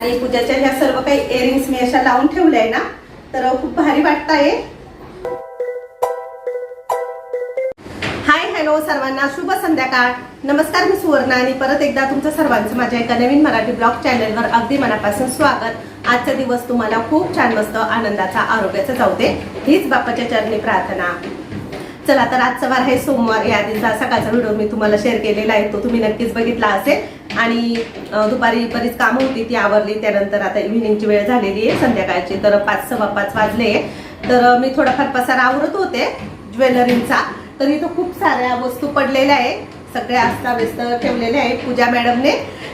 आणि पूजाच्या ह्या सर्व काही इयरिंग्स मी अशा लावून ठेवल्या आहे ना तर खूप भारी वाटत आहे हाय हॅलो सर्वांना शुभ संध्याकाळ. नमस्कार मी सुवर्णा आणि परत एकदा तुमचं सर्वांचं माझ्या एका नवीन मराठी ब्लॉग चॅनलवर अगदी मनापासून स्वागत. आजचा दिवस तुम्हाला खूप छान मस्त आनंदाचा आरोग्याचा जाऊ दे. हीच बाप्पाच्या चरणी प्रार्थना. चला तर आजचा वार आहे सोमवार. या दिवसा सकाळचा व्हिडिओ मी तुम्हाला शेअर केलेला आहे. तो तुम्ही नक्कीच बघितला असेल. आणि दुपारी बरीच कामं होती ती आवरली. त्यानंतर आता इव्हिनिंगची वेळ झालेली आहे. संध्याकाळची तर पाच सव्वा पाच वाजले तर मी थोडाफार पसार आवरत होते ज्वेलरींचा. तर इथं खूप साऱ्या वस्तू पडलेल्या आहे. सगळ्या अस्ताव्यस्त ठेवलेल्या आहे पूजा मॅडमने.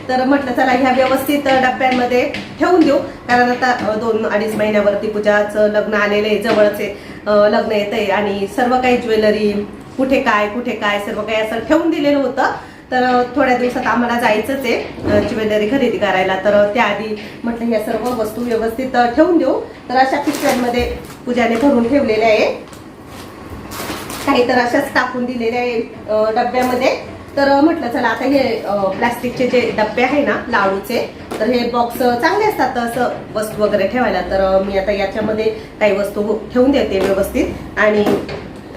तर म्हटलं चला ह्या व्यवस्थित डब्यांमध्ये ठेवून देऊ. कारण आता दोन अडीच महिन्यावरती पूजाचं लग्न आलेलं आहे जवळच आहे लग्न येत आहे आणि सर्व काही ज्वेलरी कुठे काय कुठे काय सर्व काही असं ठेवून दिलेलं होतं. तर थोड्या दिवसात आम्हाला जायचंच आहे ज्वेलरी खरेदी करायला. तर त्याआधी म्हटलं ह्या सर्व वस्तू व्यवस्थित ठेवून देऊ. तर अशा पिशव्यांमध्ये पूजाने भरून ठेवलेल्या आहे. काही तर अशाच टाकून दिलेल्या आहे डब्यामध्ये. तर म्हटलं चला आता हे प्लास्टिकचे जे डबे आहे ना लाडूचे तर हे बॉक्स चांगले असतात असं वस्तू वगैरे ठेवायला. तर मी आता याच्यामध्ये काही वस्तू हो, ठेवून देते व्यवस्थित. आणि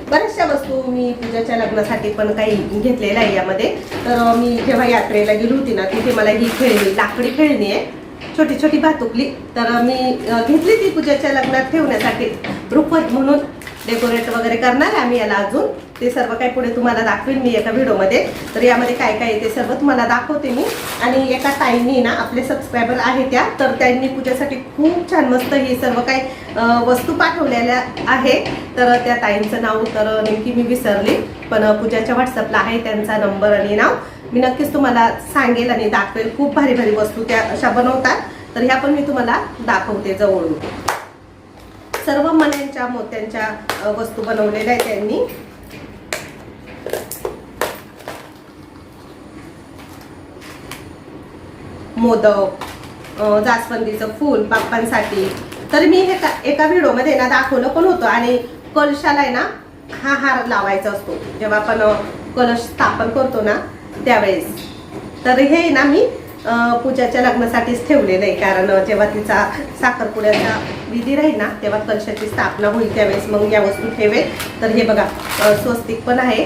बऱ्याचशा वस्तू मी पूजाच्या लग्नासाठी पण काही घेतलेल्या आहे यामध्ये. तर मी जेव्हा यात्रेला गेली होती ना तिथे मला ही खेळणी लाकडी खेळणी आहे. छोटी छोटी भातुकली. तर मी घेतली ती पूजाच्या लग्नात ठेवण्यासाठी. रुखवत म्हणून डेकोरेट वगैरे करणार आहे आम्ही याला अजून. ते सर्व काही पुढे तुम्हाला दाखवेन मी एका व्हिडिओमध्ये. तर यामध्ये काय काय आहे ते सर्व तुम्हाला दाखवते मी. आणि एका ताईंनी ना आपले सबस्क्रायबर आहे त्या तर त्यांनी पूजेसाठी खूप छान मस्त ही सर्व काही वस्तू पाठवलेल्या आहे. तर त्या ताईंचं नाव तर नेमकी मी विसरली पण पूजाच्या व्हॉट्सअपला आहे त्यांचा नंबर आणि नाव. मी नक्कीच तुम्हाला सांगेल आणि दाखवेल. खूप भारी भारी वस्तू त्या अशा बनवतात. तर ह्या पण मी तुम्हाला दाखवते जवळून. सर्व मण्यांच्या मोत्यांच्या वस्तू बनवलेल्या आहेत त्यांनी. मोदक जास्वंदीचं फूल बाप्पांसाठी. तर मी हे एका व्हिडिओमध्ये ना दाखवलं पण होतं आणि कलशाला आहे ना हा हार लावायचा असतो. जेव्हा आपण कलश स्थापन करतो ना त्यावेळेस. तर हे ना मी पूजाच्या लग्नासाठीच ठेवलेलं आहे कारण जेव्हा तिचा साखरपुड्याचा विधी राहील ना तेव्हा कलशाची स्थापना होईल त्यावेळेस. मग या वस्तू ठेवेल. तर हे बघा स्वस्तिक पण आहे.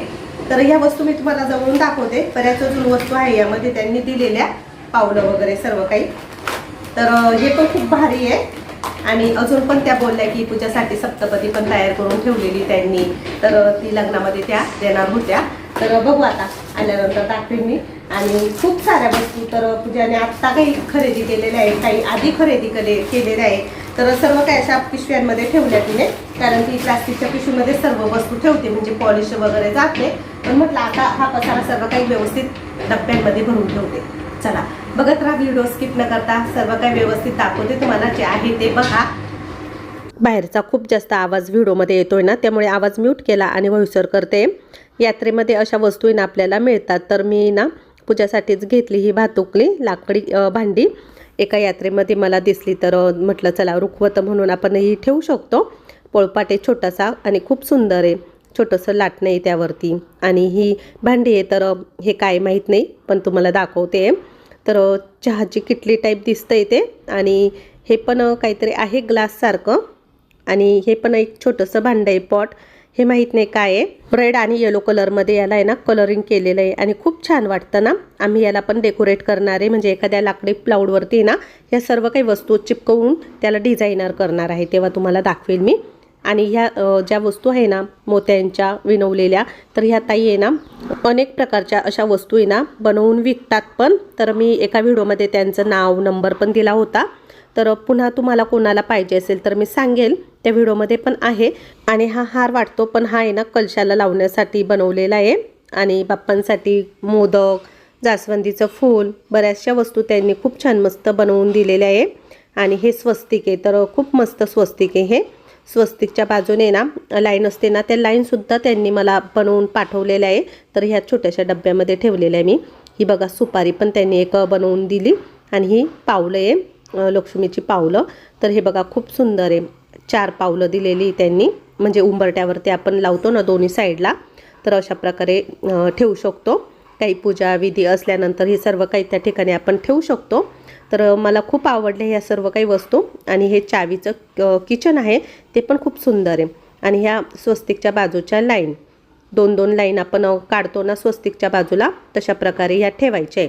तर ह्या वस्तू मी तुम्हाला जवळून दाखवते. बऱ्याच अजून वस्तू आहे. यामध्ये त्यांनी दिलेल्या पावलं वगैरे सर्व काही. तर हे पण खूप भारी आहे. आणि अजून पण त्या बोलल्या की पूजासाठी सप्तपदी पण तयार करून ठेवलेली त्यांनी. तर ती लग्नामध्ये त्या देणार होत्या. तर बघू आता आल्यानंतर दाखवेन मी. आणि खूप साऱ्या वस्तू तर पूजाने आत्ता काही खरेदी केलेल्या आहे काही आधी खरेदी केले केलेल्या आहे तर सर्व काही अशा पिशव्यांमध्ये ठेवल्या तिने कारण की प्लास्टिकच्या पिशवीमध्ये सर्व वस्तू ठेवते म्हणजे पॉलिश वगैरे जाते पण म्हटलं आता हा पसारा सर्व काही व्यवस्थित डब्यांमध्ये भरून ठेवते. चला बघत राहा व्हिडिओ स्किप न करता सर्व काही व्यवस्थित दाखवते तुम्हाला जे आहे ते बघा. बाहेरचा खूप जास्त आवाज व्हिडिओमध्ये येतोय ना त्यामुळे आवाज म्यूट केला आणि व्हॉइसर करते. यात्रेमध्ये अशा वस्तू ना आपल्याला मिळतात. तर मी ना पूजासाठीच घेतली ही भातुकली लाकडी भांडी. एका यात्रेमध्ये मला दिसली तर म्हटलं चला रुखवत म्हणून आपण ही ठेवू शकतो. पोळपाटे छोटासा आणि खूप सुंदर आहे. छोटंसं लाटणं आहे त्यावरती. आणि ही भांडी आहे तर हे काय माहीत नाही पण तुम्हाला दाखवते. तर चहाची किटली टाईप दिसतं आहे ते. आणि हे पण काहीतरी आहे ग्लाससारखं आणि हे पण एक छोटंसं भांडं आहे पॉट हे माहीत नाही काय आहे. रेड आणि येलो कलरमध्ये याला आहे ना कलरिंग केलेलं आहे. आणि खूप छान वाटतं ना. आम्ही याला पण डेकोरेट करणार आहे. म्हणजे एखाद्या लाकडी प्लाऊडवरती आहे ना या सर्व काही वस्तू चिपकवून त्याला डिझायनर करणार आहे. तेव्हा तुम्हाला दाखवेल मी. आणि ह्या ज्या वस्तू आहे ना मोत्यांच्या विणवलेल्या तर ह्या ताई आहे ना अनेक प्रकारच्या अशा वस्तू आहे ना बनवून विकतात पण. तर मी एका व्हिडिओमध्ये त्यांचं नाव नंबर पण दिला होता. तर पुन्हा तुम्हाला कोणाला पाहिजे असेल तर मी सांगेल. त्या व्हिडिओमध्ये पण आहे. आणि हा हार वाटतो पण हा आहे ना कलशाला लावण्यासाठी बनवलेला आहे. आणि बाप्पांसाठी मोदक जास्वंदीचं फूल बऱ्याचशा वस्तू त्यांनी खूप छान मस्त बनवून दिलेल्या आहे. आणि हे स्वस्तिक आहे. तर खूप मस्त स्वस्तिक आहे हे. स्वस्तिकच्या बाजूने ना लाईन असते ना त्या लाईनसुद्धा त्यांनी मला बनवून पाठवलेल्या आहे. तर ह्या छोट्याशा डब्यामध्ये ठेवलेल्या आहे मी. ही बघा सुपारी पण त्यांनी एक बनवून दिली. आणि ही पावलं आहे. लक्ष्मीची पावलं. तर हे बघा खूप सुंदर आहे. चार पावलं दिलेली त्यांनी. म्हणजे उंबरट्यावरती आपण लावतो ना दोन्ही साईडला तर अशा प्रकारे ठेवू शकतो. काही पूजा विधी असल्यानंतर हे सर्व काही त्या ठिकाणी आपण ठेवू शकतो. तर मला खूप आवडले ह्या सर्व काही वस्तू. आणि हे चावीचं किचन आहे ते पण खूप सुंदर आहे. आणि ह्या स्वस्तिकच्या बाजूच्या लाईन. दोन दोन लाईन आपण काढतो ना स्वस्तिकच्या बाजूला तशा प्रकारे ह्या ठेवायचे.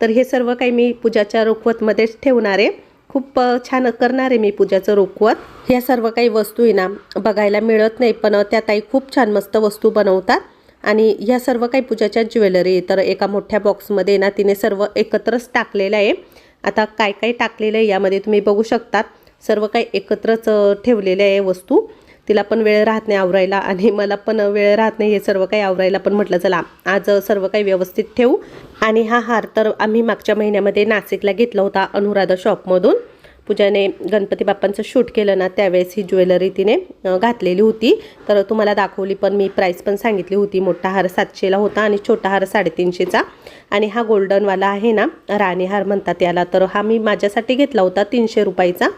तर हे सर्व काही मी पूजाच्या रोखवतमध्येच ठेवणार आहे. खूप छान करणार आहे मी पूजाचं रोखवत. ह्या सर्व काही वस्तू आहे ना बघायला मिळत नाही पण त्या ताई खूप छान मस्त वस्तू बनवतात. आणि ह्या सर्व काही पूजाच्या ज्वेलरी तर एका मोठ्या बॉक्समध्ये ना तिने सर्व एकत्रच टाकलेलं आहे. आता काय काय टाकलेलं आहे यामध्ये तुम्ही बघू शकतात. सर्व काही एकत्रच ठेवलेलं आहे वस्तू. तिला पण वेळ राहत नाही आवरायला आणि मला पण वेळ राहत नाही हे सर्व काही आवरायला पण म्हटलं चला आज सर्व काही व्यवस्थित ठेवू. आणि हा हार तर आम्ही मागच्या महिन्यामध्ये नाशिकला घेतला होता अनुराधा शॉपमधून. पूजाने गणपती बाप्पांचं शूट केलं ना त्यावेळेस ही ज्वेलरी तिने घातलेली होती. तर तुम्हाला दाखवली पण मी प्राईस पण सांगितली होती. मोठा हार सातशेला होता आणि छोटा हार साडेतीनशेचा आणि हा गोल्डनवाला आहे ना राणी हार म्हणतात याला. तर हा मी माझ्यासाठी घेतला होता तीनशे रुपयाचा.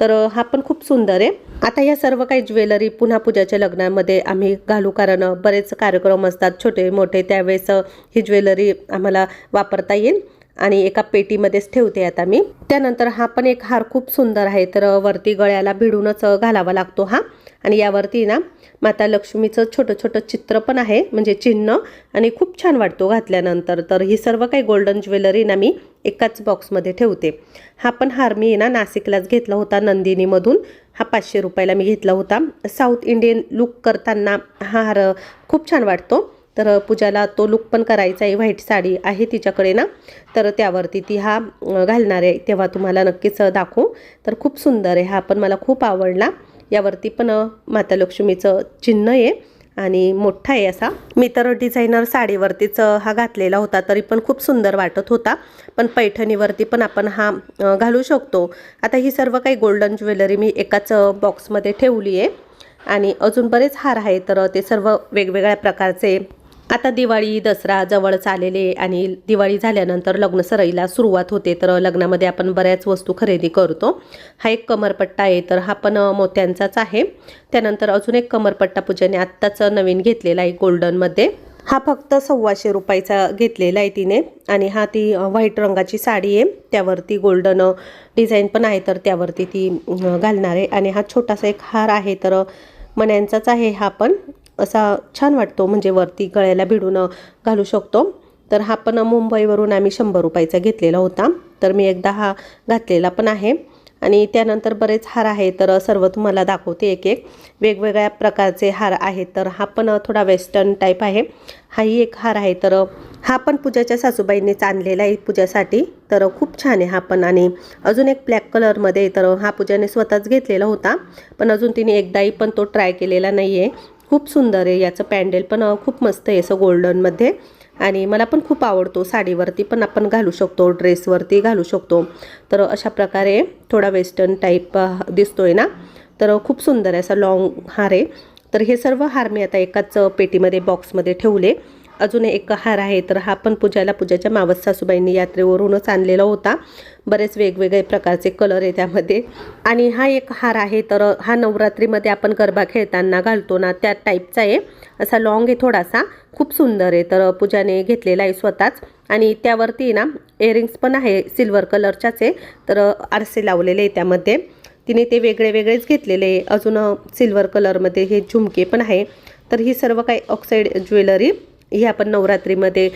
तर हा पण खूप सुंदर आहे. आता या सर्व काही ज्वेलरी पुन्हा पूजाच्या लग्नामध्ये आम्ही घालू कारण बरेच कार्यक्रम असतात छोटे मोठे त्यावेळेस ही ज्वेलरी आम्हाला वापरता येईल. आणि एका पेटीमध्येच ठेवते आता मी. त्यानंतर हा पण एक हार खूप सुंदर आहे तर वरती गळ्याला भिडूनच घालावा लागतो हा. आणि यावरती ना माता लक्ष्मीचं छोटं छोटं चित्र पण आहे म्हणजे चिन्ह आणि खूप छान वाटतो घातल्यानंतर. तर ही सर्व काही गोल्डन ज्वेलरी ना मी एकाच बॉक्समध्ये ठेवते. हा पण हार मी ना नाशिकलाच घेतला होता नंदिनीमधून. हा पाचशे रुपयाला मी घेतला होता. साऊथ इंडियन लुक करताना हा हार खूप छान वाटतो. तर पूजाला तो लुक पण करायचा आहे. व्हाईट साडी आहे तिच्याकडे ना. तर त्यावरती ती हा घालणार आहे. तेव्हा तुम्हाला नक्कीच दाखवू. तर खूप सुंदर आहे हा पण. मला खूप आवडला. यावरती पण माता लक्ष्मीचं चिन्ह आहे. आणि मोठा आहे असा. मी तर डिझायनर साडीवरतीच हा घातलेला होता. तरी पण खूप सुंदर वाटत होता. पण पैठणीवरती पण आपण हा घालू शकतो. आता ही सर्व काही गोल्डन ज्वेलरी मी एकाच बॉक्समध्ये ठेवली आहे. आणि अजून बरेच हार आहे तर ते सर्व वेगवेगळ्या प्रकारचे आता दिवाळी दसरा जवळच आलेले आणि दिवाळी झाल्यानंतर लग्न सराईला सुरुवात होते. तर लग्नामध्ये आपण बऱ्याच वस्तू खरेदी करतो. हा एक कमरपट्टा आहे तर हा पण मोत्यांचाच आहे. त्यानंतर अजून एक कमरपट्टा पूजाने आत्ताच नवीन घेतलेला आहे गोल्डनमध्ये हा फक्त सव्वाशे रुपयाचा घेतलेला आहे तिने आणि हा ती व्हाईट रंगाची साडी आहे. त्यावरती गोल्डन डिझाईन पण आहे तर त्यावरती ती घालणार आहे. आणि हा छोटासा एक हार आहे तर मण्यांचाच आहे हा पण. असा छान वाटतो म्हणजे वरती गळ्याला भिडून घालू शकतो. तर हा पण मुंबईवरून आम्ही शंभर रुपयाचा घेतलेला होता. तर मी एकदा हा घातलेला पण आहे. आणि त्यानंतर बरेच हार आहे तर सर्व तुम्हाला दाखवते एक एक. वेगवेगळ्या प्रकारचे हार आहेत तर हा पण थोडा वेस्टर्न टाईप आहे. हाही एक हार आहे तर हा पण पूजाच्या सासूबाईंनीच आणलेला आहे पूजासाठी. तर खूप छान आहे हा पण. आणि अजून एक ब्लॅक कलरमध्ये तर हा पूजाने स्वतःच घेतलेला होता. पण अजून तिने एकदाही पण तो ट्राय केलेला नाही आहे खूप सुंदर आहे. याचं पॅन्डेल पण खूप मस्त आहे असं गोल्डनमध्ये आणि मला पण खूप आवडतो साडीवरती पण आपण घालू शकतो ड्रेसवरती घालू शकतो. तर अशा प्रकारे थोडा वेस्टर्न टाईप दिसतोय ना? तर खूप सुंदर आहे असा लाँग हार आहे. तर हे सर्व हार मी आता एकाच पेटीमध्ये बॉक्समध्ये ठेवले. अजून एक हार आहे. तर हा पण पूजाला पूजाच्या मावस सासूबाईंनी यात्रेवरूनच आणलेला होता. बरेच वेगवेगळे प्रकारचे कलर आहे त्यामध्ये. आणि हा एक हार आहे. तर हा नवरात्रीमध्ये आपण गरबा खेळताना घालतो ना त्या टाईपचा आहे. असा लॉंग आहे थोडासा. खूप सुंदर आहे. तर पूजाने घेतलेला आहे स्वतःच. आणि त्यावरती ना इयरिंग्स पण आहे. सिल्वर कलरच्याच आहे. तर आरसे लावलेले आहे त्यामध्ये. तिने ते वेगळे वेगळेच घेतलेले आहे. अजून सिल्वर कलरमध्ये हे झुमके पण आहे. तर ही सर्व काही ऑक्साईड ज्वेलरी हे आपण नवरात्रीमध्ये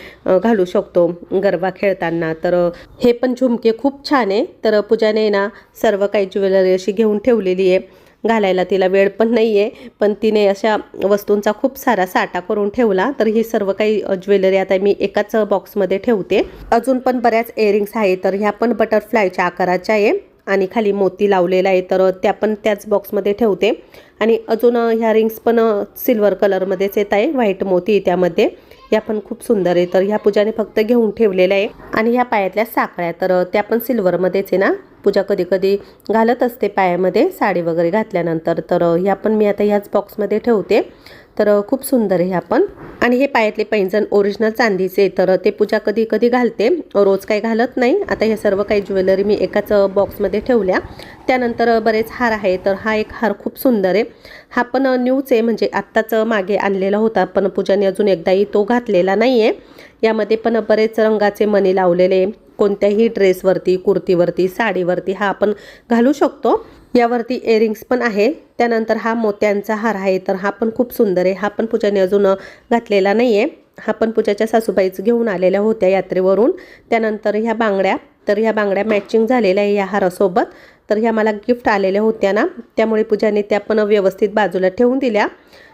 घालू शकतो गरबा खेळताना. तर हे पण झुमके खूप छान आहे. तर पूजाने ना सर्व काही ज्वेलरी अशी घेऊन ठेवलेली आहे. घालायला तिला वेळ पण नाही आहे पण तिने अशा वस्तूंचा खूप सारा साठा करून ठेवला. तर ही सर्व काही ज्वेलरी आता मी एकाच बॉक्समध्ये ठेवते. अजून पण बऱ्याच इयरिंग्स आहे तर ह्या पण बटरफ्लायच्या आकाराच्या आहे. आणि खाली मोती लावलेला आहे तर त्या पण त्याच बॉक्समध्ये ठेवते. आणि अजून ह्या रिंग्स पण सिल्वर कलरमध्येच येत आहे व्हाईट मोती त्यामध्ये. या पण खूप सुंदर आहे तर ह्या पूजाने फक्त घेऊन ठेवलेल्या आहे. आणि ह्या पायातल्या साखळ्या तर त्या पण सिल्वरमध्येच आहे ना. पूजा कधी कधी घालत असते पायामध्ये साडी वगैरे घातल्यानंतर. तर ह्या पण मी आता ह्याच बॉक्समध्ये ठेवते. तर खूप सुंदर आहे ह्या पण आणि हे पायातले पैंजण ओरिजिनल चांदीचे तर ते पूजा कधी कधी घालते. रोज काही घालत नाही. आता हे सर्व काही ज्वेलरी मी एकाच बॉक्समध्ये ठेवल्या. त्यानंतर बरेच हार आहे तर हा एक हार खूप सुंदर आहे. हा पण न्यूच आहे. म्हणजे आत्ताच मागे आणलेला होता. पण पूजाने अजून एकदाही तो घातलेला नाही आहे यामध्ये पण बरेच रंगाचे मणी लावलेले. कोणत्याही ड्रेसवरती कुर्तीवरती साडीवरती हा आपण घालू शकतो. यावरती एअरिंग्स पण आहे. त्यानंतर हा मोत्यांचा हार आहे तर हा पण खूप सुंदर आहे. हा पण पूजाने अजून घातलेला नाही आहे हा पण पूजाच्या सासूबाईच घेऊन आलेल्या होत्या यात्रेवरून. त्यानंतर ह्या बांगड्या तर ह्या बांगड्या मॅचिंग झालेल्या आहे या हारासोबत. तर ह्या मला गिफ्ट आलेल्या होत्या ना. त्यामुळे पूजाने त्या पण व्यवस्थित बाजूला ठेवून दिल्या.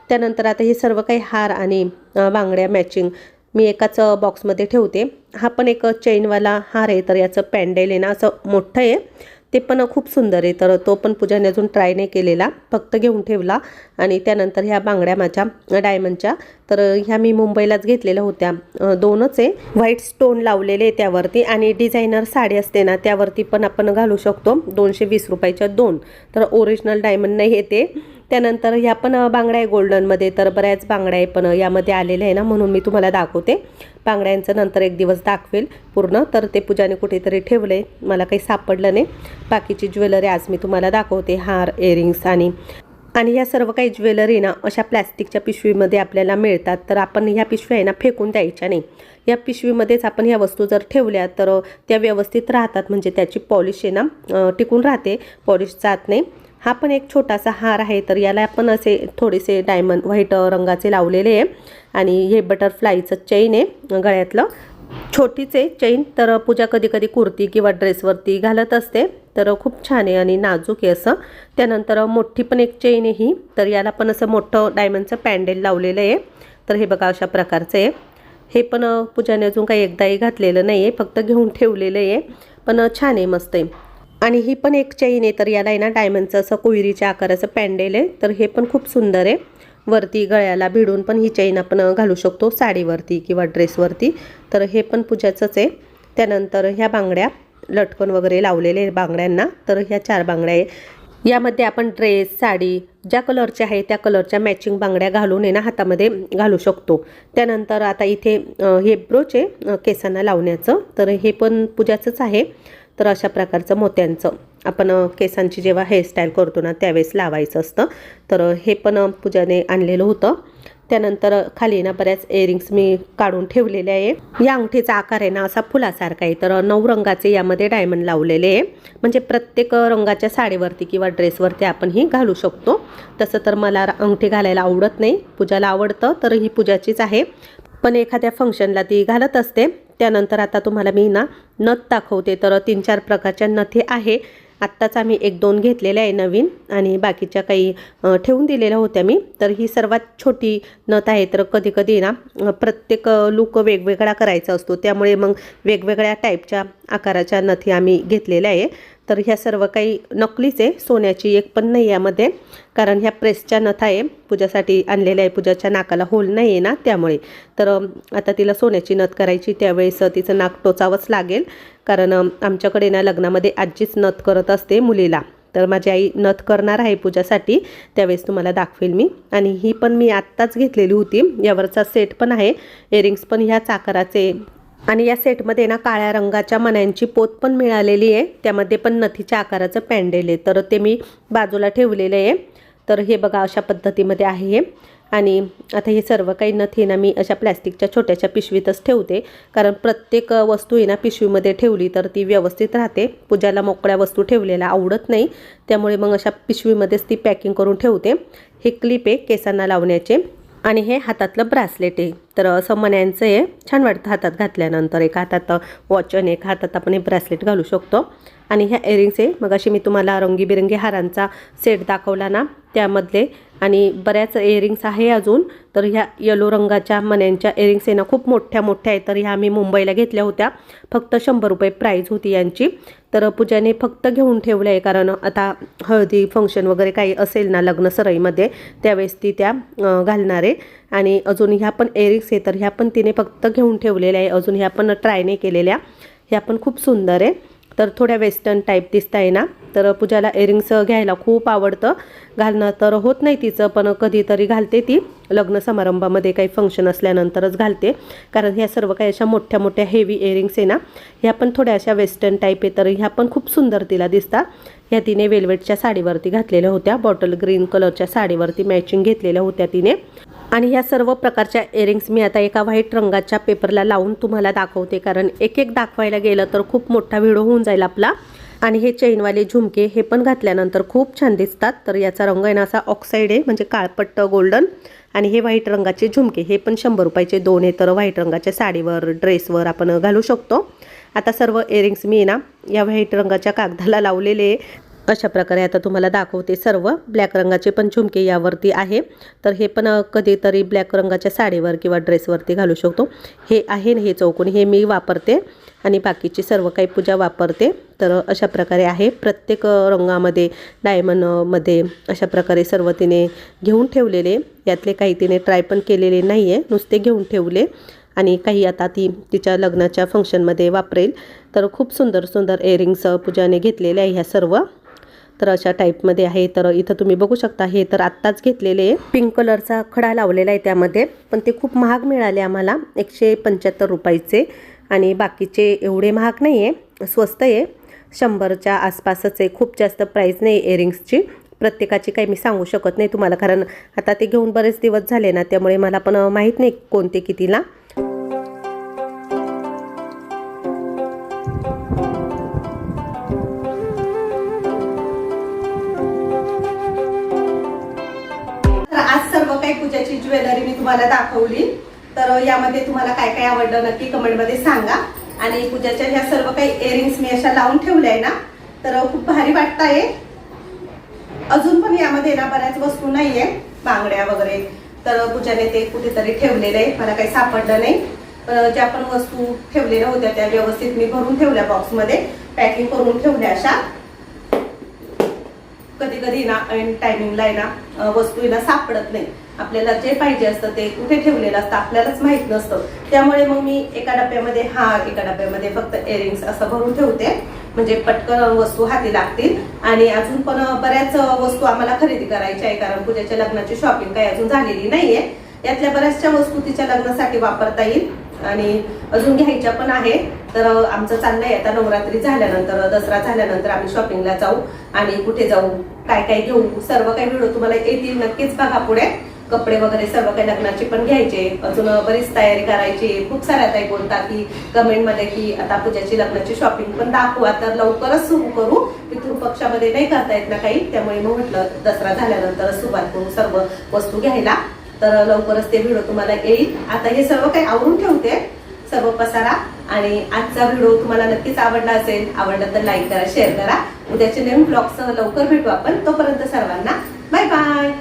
त्यानंतर आता हे सर्व काही हार आणि बांगड्या मॅचिंग मी एकाच बॉक्समध्ये ठेवते. हा पण एक चेनवाला हार आहे तर याचं पॅन्डेल आहे ना असं मोठं आहे. ते पण खूप सुंदर आहे तर तो पण पूजाने अजून ट्राय नाही केलेला. फक्त घेऊन ठेवला. आणि त्यानंतर ह्या बांगड्या माझ्या डायमंडच्या तर ह्या मी मुंबईलाच घेतलेल्या होत्या. दोनच आहे. व्हाईट स्टोन लावलेले आहे त्यावरती. आणि डिझायनर साडी असते ना त्यावरती पण आपण घालू शकतो. दोनशे वीस रुपयाच्या दोन. तर ओरिजिनल डायमंड नाही येते त्यानंतर ह्या पण बांगड्या आहे गोल्डनमध्ये तर बऱ्याच बांगड्या आहे पण यामध्ये आलेल्या आहे ना म्हणून मी तुम्हाला दाखवते. बांगड्यांचं नंतर एक दिवस दाखवेल पूर्ण तर ते पूजाने कुठेतरी ठेवले मला काही सापडलं नाही. बाकीची ज्वेलरी आज मी तुम्हाला दाखवते हार इयरिंग्स आणि आणि ह्या सर्व काही ज्वेलरी ना अशा प्लॅस्टिकच्या पिशवीमध्ये आपल्याला मिळतात. तर आपण ह्या पिशव्या आहे ना फेकून द्यायच्या नाही. या पिशवीमध्येच आपण ह्या वस्तू जर ठेवल्या तर त्या व्यवस्थित राहतात. म्हणजे त्याची पॉलिश आहे ना टिकून राहते. पॉलिश जात नाही. हा पण एक छोटासा हार आहे तर याला पण असे थोडेसे डायमंड व्हाईट रंगाचे लावलेले आहे. आणि हे बटरफ्लायचं चेन आहे गळ्यातलं. छोटीच आहे चैन तर पूजा कधी कधी कुर्ती किंवा ड्रेसवरती घालत असते तर खूप छान आहे आणि नाजूक आहे असं. त्यानंतर मोठी पण एक चेन आहे ही तर याला पण असं मोठं डायमंडचं पॅन्डेल लावलेलं आहे. तर हे बघा अशा प्रकारचं आहे. हे पण पूजाने अजून काही एकदाही घातलेलं नाही आहे फक्त घेऊन ठेवलेलं आहे. पण छान आहे मस्त आहे. आणि ही पण एक चैन आहे तर याला आहे ना डायमंडचं असं कोयरीच्या आकाराचं पॅन्डेल आहे तर हे पण खूप सुंदर आहे. वरती गळ्याला भिडून पण ही चैन आपण घालू शकतो साडीवरती किंवा ड्रेसवरती तर हे पण पूजाचंच आहे. त्यानंतर ह्या बांगड्या लटकन वगैरे लावलेले बांगड्यांना. तर ह्या चार बांगड्या आहे. यामध्ये आपण ड्रेस साडी ज्या कलरच्या आहे त्या कलरच्या मॅचिंग बांगड्या घालून आहे ना हातामध्ये घालू शकतो. त्यानंतर आता इथे हे ब्रोच आहे केसांना लावण्याचं. तर हे पण पूजाचंच आहे. तर अशा प्रकारचं मोत्यांचं. आपण केसांची जेव्हा हेअरस्टाईल करतो ना त्यावेळेस लावायचं असतं. तर हे पण पूजाने आणलेलं होतं. त्यानंतर खाली ना बऱ्याच इयरिंग्स मी काढून ठेवलेले आहे. या अंगठीचा आकार आहे ना असा फुलासारखा आहे. तर नऊ रंगाचे यामध्ये डायमंड लावलेले आहे. म्हणजे प्रत्येक रंगाच्या साडीवरती किंवा ड्रेसवरती आपण ही घालू शकतो. तसं तर मला अंगठी घालायला आवडत नाही. पूजाला आवडतं तर ही पूजाचीच आहे. पण एखाद्या फंक्शनला ती घालत असते. त्यानंतर आता तुम्हाला मी ना नथ दाखवते. तर तीन चार प्रकारच्या नथी आहे. आत्ताच आम्ही एक दोन घेतलेल्या आहे नवीन आणि बाकीच्या काही ठेवून दिलेल्या होत्या मी. तर ही सर्वात छोटी नथ आहे. तर कधी कधी ना प्रत्येक लुक वेगवेगळा करायचा असतो. त्यामुळे मग वेगवेगळ्या टाईपच्या आकाराच्या नथी आम्ही घेतलेल्या आहे. तर ह्या सर्व काही नकलीच आहे. सोन्याची एक पण नाही यामध्ये. कारण ह्या प्रेसच्या नथ आहे. पूजासाठी आणलेल्या आहे. पूजाच्या नाकाला होल नाही आहे ना त्यामुळे. तर आता तिला सोन्याची नथ करायची त्यावेळेस तिचं नाक टोचावंच लागेल. कारण आमच्याकडे ना लग्नामध्ये आजीच नथ करत असते मुलीला. तर माझी आई नथ करणार आहे पूजासाठी त्यावेळेस तुम्हाला दाखवेल मी. आणि ही पण मी आत्ताच घेतलेली होती. यावरचा सेट पण आहे. इयरिंग्स पण ह्याच आकाराचे आणि या सेटमध्ये ना काळ्या रंगाच्या मण्यांची पोत पण मिळालेली आहे. त्यामध्ये पण नथीच्या आकाराचं पॅन्डेल आहे. तर ते मी बाजूला ठेवलेलं आहे. तर हे बघा अशा पद्धतीमध्ये आहे हे. आणि आता हे सर्व काही नथी ना मी अशा प्लॅस्टिकच्या छोट्याशा पिशवीतच ठेवते. कारण प्रत्येक वस्तू आहे ना पिशवीमध्ये ठेवली तर ती व्यवस्थित राहते. पूजाला मोकळ्या वस्तू ठेवलेल्या आवडत नाही. त्यामुळे मग अशा पिशवीमध्येच ती पॅकिंग करून ठेवते. हे क्लिप आहे केसांना लावण्याचे आणि हे हातातलं ब्रासलेट आहे. तर असं मण्यांचं आहे. छान वाटतं हातात घातल्यानंतर. एका हातात वॉच आणि एका हातात आपण हे ब्रासलेट घालू शकतो. आणि ह्या इयरिंग्स आहे मग अशी मी तुम्हाला रंगीबिरंगी हारांचा सेट दाखवला ना त्यामधले. आणि बऱ्याच इयरिंग्स आहे अजून तर ह्या येलो रंगाच्या मण्यांच्या इयरिंग्स आहे ना खूप मोठ्या मोठ्या आहेत. तर ह्या मी मुंबईला घेतल्या होत्या. फक्त शंभर रुपये प्राईज होती यांची. तर पूजाने फक्त घेऊन ठेवलं आहे कारण आता हळदी फंक्शन वगैरे काही असेल ना लग्न सरईमध्ये त्यावेळेस ती त्या घालणार आहे. आणि अजून ह्या पण इयरिंग्स आहे तर ह्या पण तिने फक्त घेऊन ठेवलेल्या आहे. अजून ह्या पण ट्राय नाही केलेल्या. ह्या पण खूप सुंदर आहे. तर थोड्या वेस्टर्न टाईप दिसत आहे ना. तर पूजाला एअरिंग्स घ्यायला खूप आवडतं. घालणं तर होत नाही तिचं पण कधीतरी घालते ती. लग्न समारंभामध्ये काही फंक्शन असल्यानंतरच घालते. कारण ह्या सर्व काही अशा मोठ्या मोठ्या हेवी एअरिंग्स आहे ना ह्या पण थोड्या अशा वेस्टर्न टाईप आहे. तर ह्या पण खूप सुंदर तिला दिसतात. ह्या तिने वेल्वेटच्या साडीवरती घातलेल्या होत्या. बॉटल ग्रीन कलरच्या साडीवरती मॅचिंग घेतलेल्या होत्या तिने. आणि ह्या सर्व प्रकारच्या इयरिंग्स मी आता एका व्हाईट रंगाच्या पेपरला लावून तुम्हाला दाखवते. कारण एक एक दाखवायला गेलं तर खूप मोठा व्हिडिओ होऊन जाईल आपला. आणि हे चेनवाले झुमके हे पण घातल्यानंतर खूप छान दिसतात. तर याचा रंग आहे ना असा ऑक्साईड आहे म्हणजे काळपट्ट गोल्डन आणि हे व्हाईट रंगाचे झुमके हे पण शंभर रुपयाचे दोन आहे. तर व्हाईट रंगाच्या साडीवर ड्रेसवर आपण घालू शकतो. आता सर्व इयरिंग्स मी ना या व्हाईट रंगाच्या कागदाला लावलेले आहे. अशा प्रकारे आता तुम्हाला दाखवते सर्व. ब्लॅक रंगाचे पण झुमके यावरती आहे. तर हे पण कधीतरी ब्लॅक रंगाच्या साडीवर किंवा ड्रेसवरती घालू शकतो. हे आहे ना हे चौकोन हे मी वापरते. आणि बाकीची सर्व काही पूजा वापरते. तर अशा प्रकारे आहे. प्रत्येक रंगामध्ये डायमंडमध्ये अशा प्रकारे सर्व तिने घेऊन ठेवलेले. यातले काही तिने ट्राय पण केलेले नाही आहे नुसते घेऊन ठेवले. आणि काही आता ती तिच्या लग्नाच्या फंक्शनमध्ये वापरेल. तर खूप सुंदर सुंदर इयरिंग्स पूजाने घेतलेल्या आहे ह्या सर्व. तर अशा टाईपमध्ये आहे. तर इथं तुम्ही बघू शकता हे तर आत्ताच घेतलेले आहे. पिंक कलरचा खडा लावलेला आहे त्यामध्ये. पण ते खूप महाग मिळाले आम्हाला एकशे पंच्याहत्तर रुपयाचे. आणि बाकीचे एवढे महाग नाही आहे स्वस्त आहे. शंभरच्या आसपासच आहे खूप जास्त प्राईस नाही इयरिंग्सची प्रत्येकाची काही मी सांगू शकत नाही तुम्हाला कारण आता ते घेऊन बरेच दिवस झाले ना त्यामुळे मला पण माहीत नाही कोणते कितीला. आज पूजाची ज्वेलरी मी तुम्हाला दाखवली. तर यामध्ये तुम्हाला काय काय आवडलं नक्की कमेंटमध्ये सांगा. आणि पूजाच्या ह्या सर्व काही इयरिंग्स मी अशा लावून ठेवल्या आहे ना तर खूप भारी वाटत आहे अजून पण यामध्ये ना बऱ्याच वस्तू नाहीये बांगड्या वगैरे. तर पूजाने ते कुठेतरी ठेवलेले आहे मला काही सापडलं नाही. पण ज्या पण वस्तू ठेवलेल्या होत्या त्या व्यवस्थित मी भरून ठेवल्या बॉक्समध्ये पॅकिंग करून ठेवल्या अशा. कधी कधी ना ऐन टायमिंगला आहे ना वस्तू ना सापडत नाही. आपल्याला जे पाहिजे असतं ते कुठे ठेवलेलं असतं आपल्यालाच माहीत नसतं. त्यामुळे मग मी एका डब्यामध्ये हा एका डब्यामध्ये फक्त इयरिंग्स असं भरून ठेवते. म्हणजे पटकन वस्तू हाती लागतील. आणि अजून पण बऱ्याच वस्तू आम्हाला खरेदी करायच्या आहे कारण पूजेच्या लग्नाची शॉपिंग काही अजून झालेली नाहीये. यातल्या बऱ्याचशा वस्तू तिच्या लग्नासाठी वापरता येईल. आणि अजून घ्यायच्या पण आहे. तर आमचं चाललंय आता नवरात्री झाल्यानंतर दसरा झाल्यानंतर आम्ही शॉपिंगला जाऊ आणि कुठे जाऊ काय काय घेऊ सर्व काही व्हिडिओ तुम्हाला येतील नक्कीच बघा पुढे. कपडे वगैरे सर्व काही लग्नाचे पण घ्यायचे. अजून बरीच तयारी करायची. खूप साऱ्या ताई बोलतात की कमेंटमध्ये की आता पूजाची लग्नाची शॉपिंग पण दाखवू. तर लवकरच सुरू करू. पितृ पक्षामध्ये नाही करता येत ना काही. त्यामुळे मग म्हटलं दसरा झाल्यानंतर सुरुवात करू सर्व वस्तू घ्यायला. तर लवकरच ते व्हिडिओ तुम्हाला येईल. आता हे सर्व काही आवरून ठेवते. सर्व पसारा. आणि आजचा व्हिडिओ तुम्हाला नक्कीच आवडला असेल आवडला तर लाईक करा शेअर करा. उद्याच्या नवीन ब्लॉगसह लवकर भेटू आपण. तोपर्यंत सर्वांना बाय बाय